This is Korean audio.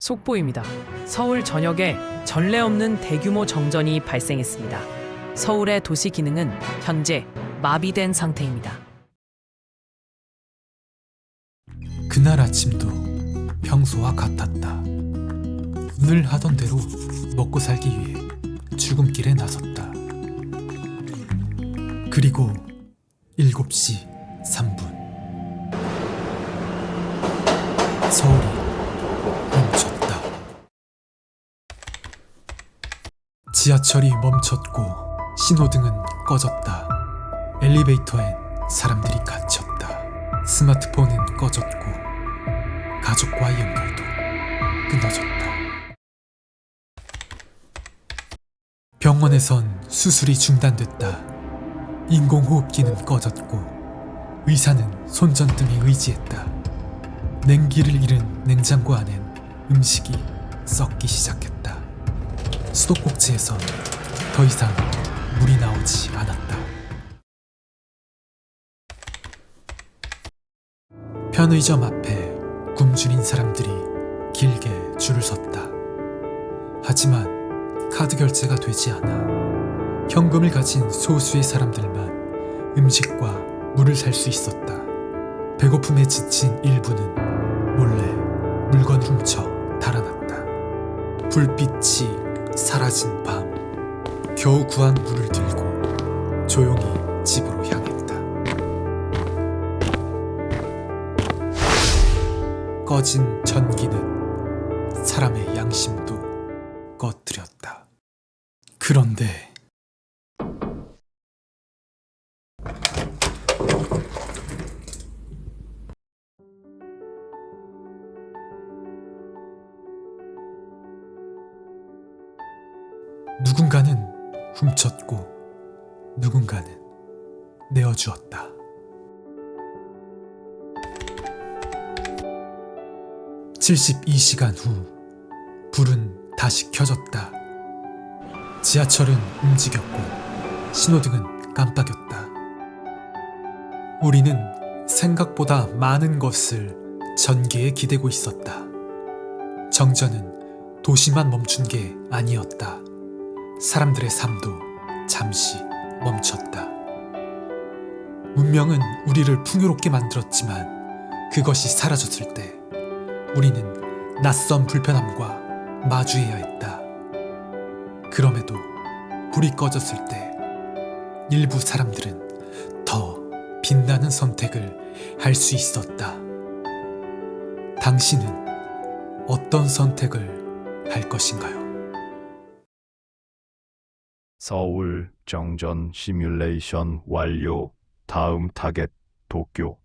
속보입니다. 서울 전역에 전례 없는 대규모 정전이 발생했습니다. 서울의 도시 기능은 현재 마비된 상태입니다. 그날 아침도 평소와 같았다. 늘 하던 대로 먹고 살기 위해 출근길에 나섰다. 그리고 7시 3분. 서울이 멈췄다. 지하철이 멈췄고 신호등은 꺼졌다. 엘리베이터엔 사람들이 갇혔다. 스마트폰은 꺼졌고 가족과의 연결도 끊어졌다. 병원에선 수술이 중단됐다. 인공호흡기는 꺼졌고 의사는 손전등에 의지했다. 냉기를 잃은 냉장고 안엔 음식이 썩기 시작했다. 수도꼭지에선 더 이상 물이 나오지 않았다. 편의점 앞에 굶주린 사람들이 길게 줄을 섰다. 하지만 카드 결제가 되지 않아 현금을 가진 소수의 사람들만 음식과 물을 살 수 있었다. 배고픔에 지친 일부는 몰래 물건 훔쳐 달아났다. 불빛이 사라진 밤, 겨우 구한 물을 들고 조용히 집으로 향했다. 꺼진 전기는 사람의 양심도 꺼뜨렸다. 그런데 누군가는 훔쳤고 누군가는 내어주었다. (72시간) 후 불은 다시 켜졌다. 지하철은 움직였고 신호등은 깜빡였다. 우리는 생각보다 많은 것을 전개에 기대고 있었다. 정전은 도시만 멈춘 게 아니었다. 사람들의 삶도 잠시 멈췄다. 문명은 우리를 풍요롭게 만들었지만 그것이 사라졌을 때 우리는 낯선 불편함과 마주해야 했다. 그럼에도 불이 꺼졌을 때 일부 사람들은 더 빛나는 선택을 할 수 있었다. 당신은 어떤 선택을 할 것인가요? 서울 정전 시뮬레이션 완료. 다음 타겟 도쿄.